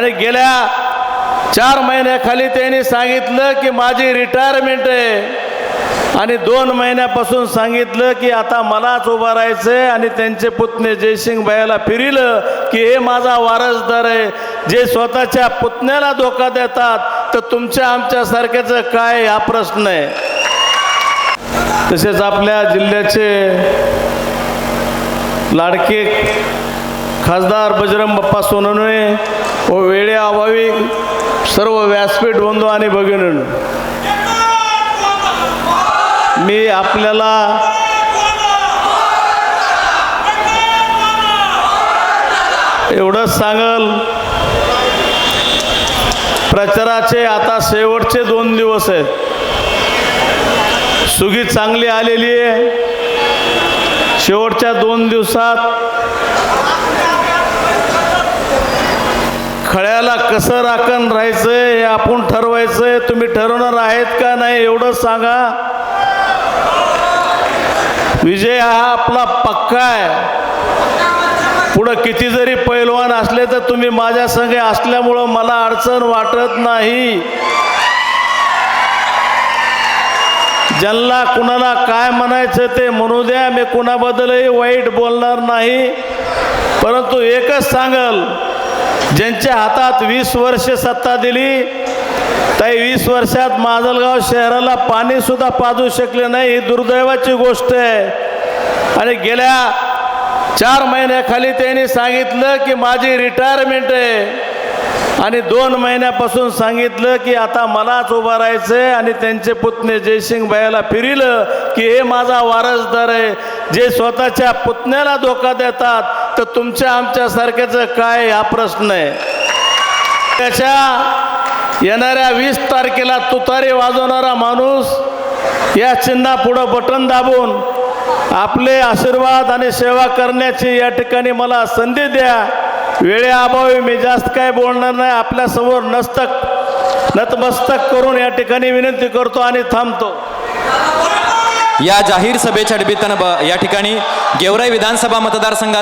आणि गेल्या चार महिन्याखाली त्यांनी सांगितलं की माझी रिटायरमेंट आहे. आणि दोन महिन्यापासून सांगितलं की आता मलाच उभं राहायचं आणि त्यांचे पुतणे जयसिंग भैयाला फिरिलं की हे माझा वारसदार आहे. जे स्वतःच्या पुतण्याला धोका देतात तर तुमच्या आमच्यासारख्याचं काय हा प्रश्न आहे? तसेच आपल्या जिल्ह्याचे लाडके खासदार बजरंग बाप्पा सोनवणे हो, व वेळेअभावी सर्व व्यासपीठ बंधू आणि भगिनींनो मी आपल्याला एवढंच सांगल प्रचाराचे आता शेवटचे दोन दिवस आहेत. सुगी चांगली आलेली आहे. शेवटच्या दोन दिवसात खळ्याला कसं राखण राहायचं हे आपण ठरवायचंय. तुम्ही ठरवणार आहेत का नाही एवढंच सांगा. विजय हा आपला पक्का आहे. पुढं किती जरी पैलवान असले तर तुम्ही माझ्या संगे असल्यामुळं मला अडचण वाटत नाही. ज्यांना कुणाला काय म्हणायचं ते म्हणू द्या. मी कुणाबद्दलही वाईट बोलणार नाही. परंतु एकच सांगल. ज्यांच्या हातात वीस वर्ष सत्ता दिली त्या वीस वर्षात माजलगाव शहराला पाणीसुद्धा पाजू शकले नाही ही दुर्दैवाची गोष्ट आहे. आणि गेल्या चार महिन्याखाली त्यांनी सांगितलं की माझी रिटायरमेंट आहे. आणि दोन महिन्यापासून सांगितलं की आता मलाच उभं राहायचं आहे आणि त्यांचे पुतणे जयसिंग भैयाला फिरिलं की हे माझा वारसदार आहे. जे स्वतःच्या पुतण्याला धोका देतात तर तुमच्या आमच्यासारख्याचं काय हा प्रश्न आहे? त्याच्या येणाऱ्या वीस तारखेला तुतारी वाजवणारा माणूस या चिन्हा पुढं बटन दाबून आपले आशीर्वाद आणि सेवा करण्याची या ठिकाणी मला संधी द्या. वेळेअभावी मी जास्त काय बोलणार नाही आपल्यासमोर नस्तक नतमस्तक करून या ठिकाणी विनंती करतो आणि थांबतो. या जाहीर सभेच्या निमित्तानं या ठिकाणी गेवराई विधानसभा मतदारसंघात